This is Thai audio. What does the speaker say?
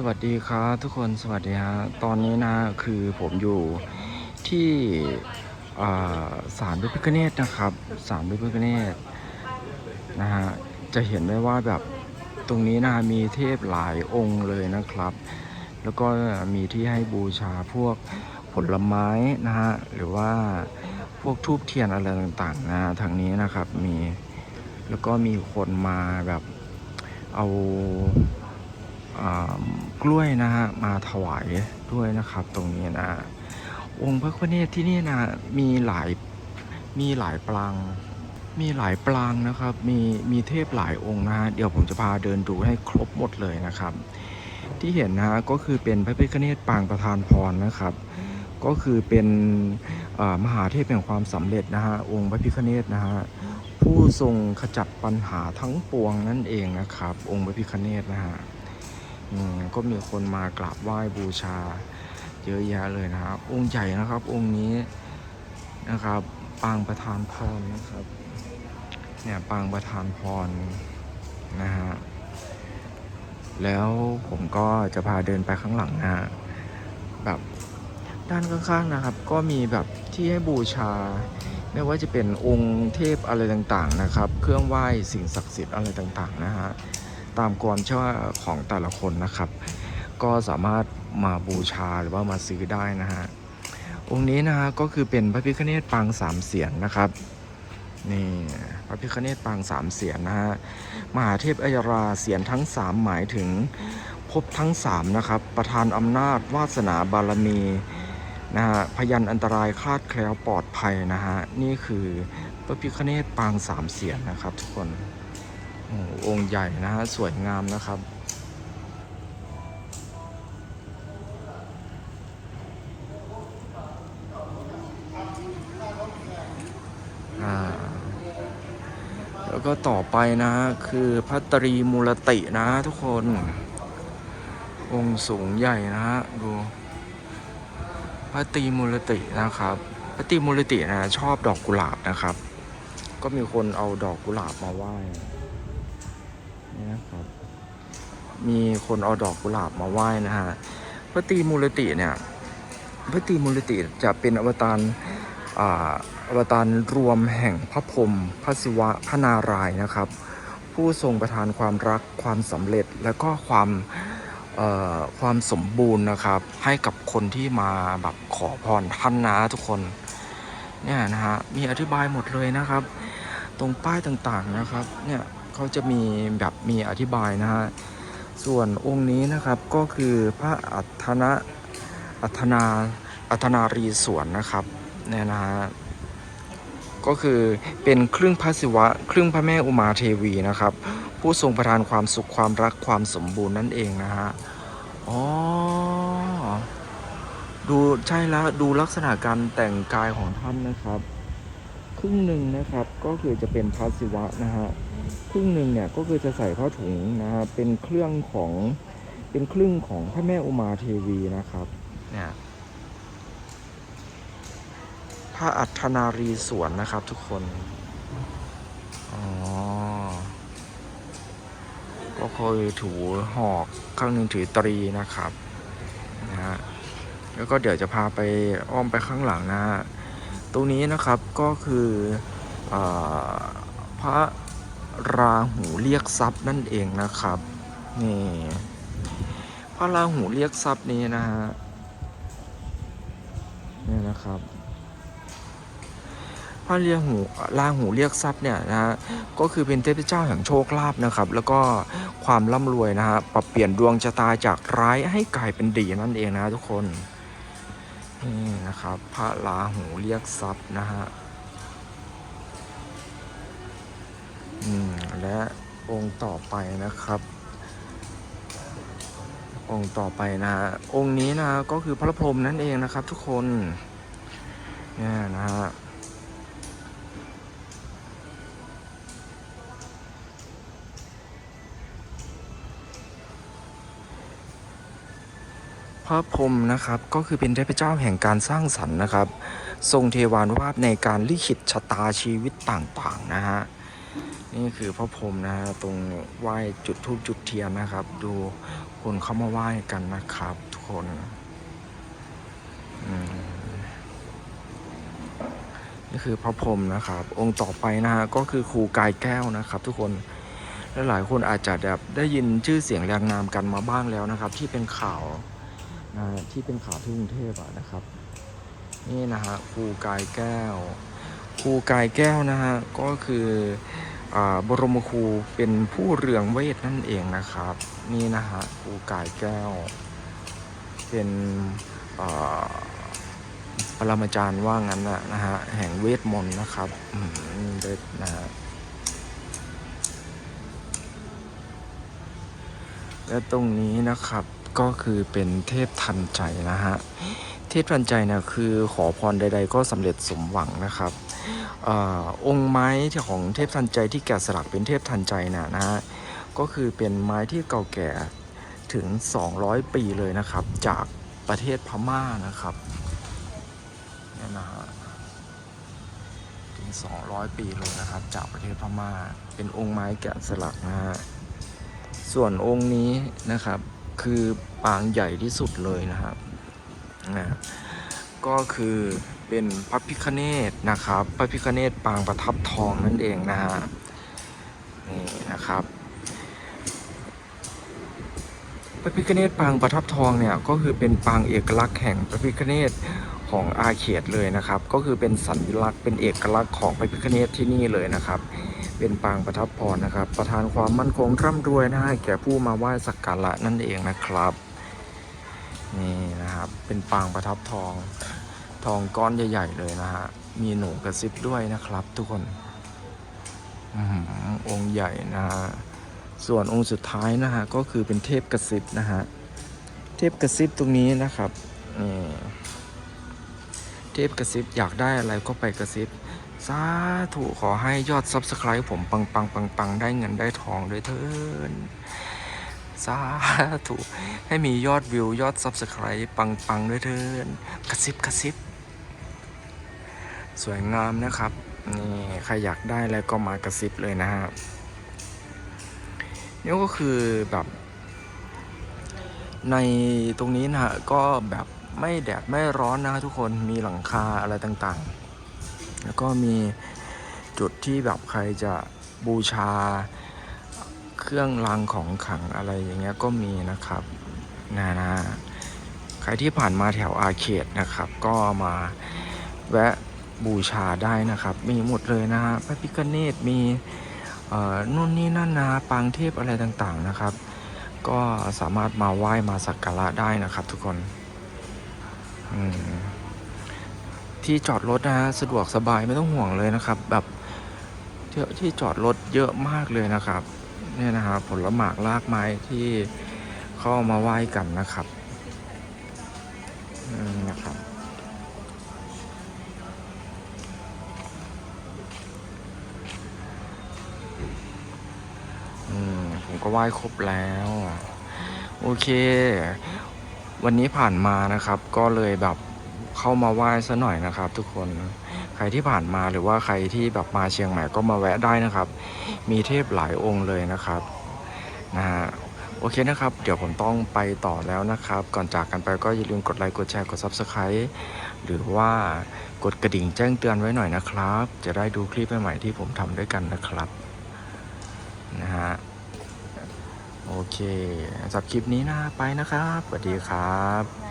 สวัสดีครับทุกคนสวัสดีฮะตอนนี้นะคือผมอยู่ที่ศาลพระพิฆเนศนะครับศาลพระพิฆเนศนะฮะจะเห็นได้ว่าแบบตรงนี้นะมีเทพหลายองค์เลยนะครับ แล้วก็มีที่ให้บูชาพวกผลไม้นะฮะหรือว่าพวกทูบเทียนอะไรต่างๆนะทางนี้นะครับมีแล้วก็มีคนมาแบบเอา กล้วยนะฮะมาถวายด้วยนะครับ ตรงนี้นะ องค์พระพุทธเนศที่นี่นะมีหลายมีหลายปรางมีหลายปรางนะครับ มีมีเทพหลายองค์นะฮะเดี๋ยวผมจะพาเดินดูให้ครบหมดเลยนะครับ ที่เห็นนะฮะก็คือเป็นพระพิฆเนศปางประธานพรนะครับ ก็คือเป็นมหาเทพแห่งความสำเร็จนะฮะองค์พระพิฆเนศนะฮะผู้ทรงขจัดปัญหาทั้งปวงนั่นเองนะครับ องค์พระพิฆเนศนะฮะ ก็มีคนมากราบไหว้บูชา เยอะแยะเลยนะครับ องค์ใหญ่นะครับ องค์นี้นะครับปางประธานพรนะครับ เนี่ยปางประธานพรนะฮะแล้วผมก็จะพาเดินไปข้างหลังนะแบบด้านข้างๆนะครับ ก็มีแบบที่ให้บูชา ไม่ว่าจะเป็นองค์เทพอะไรต่างๆนะครับ เครื่องไหว้สิ่งศักดิ์สิทธิ์อะไรต่างๆนะฮะ ตามความเชื่อของแต่ละคนนะครับ ก็สามารถมาบูชาหรือว่ามาซื้อได้นะฮะองค์นี้นะฮะก็คือเป็นพระพิฆเนศปางสามเสียนนะครับนี่พระพิฆเนศปางสามเสียนนะฮะมหาเทพอัยราเสียนทั้งสามหมายถึงภพทั้งสามนะครับ ประทานอำนาจวาสนาบารมีนะฮะพยันอันตรายคลาดแคล้วปลอดภัยนะฮะนี่คือพระพิฆเนศปางสามเสียนนะครับทุกคน องค์ใหญ่นะฮะ สวยงามนะครับ แล้วก็ต่อไปนะฮะ คือพัตรีมูลตินะทุกคน องค์สูงใหญ่นะฮะ ดูพัตรีมูลตินะครับพัตรีมูลตินะชอบดอกกุหลาบนะครับ ก็มีคนเอาดอกกุหลาบมาไหว้ มีคนเอาดอกกุหลาบมาไหว้นะฮะพระตรีมูลติเนี่ยพระตรีมูลติจะเป็นอวตารอ่าอวตารรวมแห่งพระพรหมพระศิวะพระนารายณ์นะครับ ผู้ทรงประทานความรักความสำเร็จและก็ความเอ่อความสมบูรณ์นะครับ ให้กับคนที่มาแบบขอพรท่านนะทุกคนเนี่ยนะฮะมีอธิบายหมดเลยนะครับ ตรงป้ายต่างๆนะครับเนี่ยเขาจะมีแบบมีอธิบายนะฮะ ส่วนองค์นี้นะครับก็คือพระอัฏฐนะอัฏนาอัฏนารีสวนนะครับเนี่ยนะฮะก็คือเป็นครึ่งพระศิวะ ครึ่งพระแม่อุมาเทวีนะครับ ผู้ทรงประทานความสุขความรักความสมบูรณ์นั่นเองนะฮะอ๋อดูใช่แล้วดูลักษณะการแต่งกายของท่านนะครับ ครึ่งหนึ่งนะครับก็คือจะเป็นพระศิวะนะฮะ ครึ่งหนึ่งเนี่ยก็คือจะใส่ผ้าถุงนะฮะเป็นเครื่องของเป็นครึ่งของพระแม่อุมาเทวีนะครับเนี่ยพระอัฏนารีสวนนะครับทุกคนอ๋อก็เคยถือหอกข้างหนึ่งถือตรีนะครับนะฮะแล้วก็เดี๋ยวจะพาไปอ้อมไปข้างหลังนะฮะตรงนี้นะครับก็คืออพระ ราหูเรียกทรัพย์นั่นเองนะครับนี่พระราหูเรียกทรัพย์นี้นะฮะนี่นะครับพระเรียกหูราหูเรียกทรัพย์เนี่ยนะฮะก็คือเป็นเทพเจ้าแห่งโชคลาภนะครับ แล้วก็ความร่ำรวยนะฮะปรับเปลี่ยนดวงชะตาจากร้ายให้กลายเป็นดีนั่นเองนะทุกคนนี่นะครับ พระราหูเรียกทรัพย์นะฮะ อืมและองค์ต่อไปนะครับ องค์ต่อไปนะฮะองค์นี้นะก็คือพระพรหมนั่นเองนะครับ ทุกคนเนี่ยนะฮะพระพรหมนะครับก็คือเป็นเทพเจ้าแห่งการสร้างสรรค์นะครับ ทรงเทวานุภาพในการลิขิตชะตาชีวิตต่างๆนะฮะ นี่คือพระพรหมนะฮะตรงไหว้จุดทูบจุดเทียนนะครับ ดูคนเข้ามาไหว้กันนะครับ ทุกคนนี่คือพระพรหมนะครับ องค์ต่อไปนะฮะก็คือครูกายแก้วนะครับ ทุกคนและหลายคนอาจจะแบบได้ยินชื่อเสียงแรงนามกันมาบ้างแล้วนะครับ ที่เป็นข่าวนะที่เป็นข่าวที่กรุงเทพอะนะครับ นี่นะฮะครูกายแก้วครูกายแก้วนะฮะก็คือ บรมครูเป็นผู้เรืองเวทนั่นเองนะครับ นี่นะฮะครูกายแก้ว เป็นปรมาจารย์ว่างั้นนะนะฮะแห่งเวทมนต์นะครับเด็ดนะฮะและตรงนี้นะครับก็คือเป็นเทพทันใจนะฮะเทพทันใจเนี่ยคือขอพรใด ๆ ก็สำเร็จสมหวังนะครับ อองค์ไม้ของเทพทันใจที่แกะสลักเป็นเทพทันใจนะนะฮะก็คือเป็นไม้ที่เก่าแก่ถึง 200 ปีเลยนะครับ จากประเทศพม่านะครับเนี่ยนะฮะถึง 200 ปีเลยนะครับ จากประเทศพม่า เป็นองค์ไม้แกะสลักนะฮะส่วนองค์นี้นะครับคือปางใหญ่ที่สุดเลยนะครับนะ ก็คือเป็นพระพิคเนตนะครับ พระพิคเนตปางประทับทองนั่นเองนะฮะนี่นะครับ พระพิคเนตปางประทับทองเนี่ยก็คือเป็นปางเอกลักษณ์แห่งพระพิคเนตของอาเขตเลยนะครับ ก็คือเป็นสัญลักษณ์เป็นเอกลักษณ์ของพระพิคเนตที่นี่เลยนะครับ เป็นปางประทับพรนะครับ ประทานความมั่นคงร่ำรวยนะฮะแก่ผู้มาไหว้สักการะนั่นเองนะครับนี่นะครับเป็นปางประทับทอง ทองก้อนใหญ่ ๆ เลยนะฮะ มีหนูกระซิบด้วยนะครับ ทุกคนออหือองค์ใหญ่นะฮะ ส่วนองค์สุดท้ายนะฮะ ก็คือเป็นเทพกระซิบนะฮะ เทพกระซิบตรงนี้นะครับนี่เทพกระซิบอยากได้อะไรก็ไปกระซิบสาธุขอให้ยอด Subscribe ผมปังปังปังปังได้เงินได้ทองด้วยเถินสาธุให้มียอดวิวยอด Subscribe ปังปังด้วยเถินกระซิบกระซิบ สวยงามนะครับ นี่ใครอยากได้อะไรก็มากระซิบเลยนะฮะนี่ก็คือแบบ ในตรงนี้นะฮะก็แบบไม่แดดไม่ร้อนนะทุกคนมีหลังคาอะไรต่างๆ แล้วก็มีจุดที่แบบใครจะบูชาเครื่องรางของขลังอะไรอย่างเงี้ยก็มีนะครับนะนะใครที่ผ่านมาแถวอาเขตนะครับ ก็มาแวะ บูชาได้นะครับ มีหมดเลยนะฮะพระพิฆเนศมีนู่นนี่นั่นนะปางเทพอะไรต่างๆนะครับ ก็สามารถมาไหว้มาสักการะได้นะครับทุกคนที่จอดรถนะฮะสะดวกสบายไม่ต้องห่วงเลยนะครับ แบบที่ที่จอดรถเยอะมากเลยนะครับเนี่ยนะครับผลหมากลากไม้ที่เข้ามาไหว้กันนะครับนะครับ อืมผม ก็ไหว้ครบแล้ว โอเค วันนี้ผ่านมานะครับ ก็เลยแบบเข้ามาไหว้ซะหน่อยนะครับ ทุกคนใครที่ผ่านมาหรือว่าใครที่แบบมาเชียงใหม่ก็มาแวะได้นะครับ มีเทพหลายองค์เลยนะครับนะฮะโอเคนะครับ เดี๋ยวผมต้องไปต่อแล้วนะครับ ก่อนจากกันไปก็อย่าลืมกดไลค์ กดแชร์ กด Subscribe หรือว่ากดกระดิ่งแจ้งเตือนไว้หน่อยนะครับ จะได้ดูคลิปใหม่ๆที่ผมทำด้วยกันนะครับนะฮะ โอเคสำหรับคลิปนี้นะไปนะครับสวัสดีครับ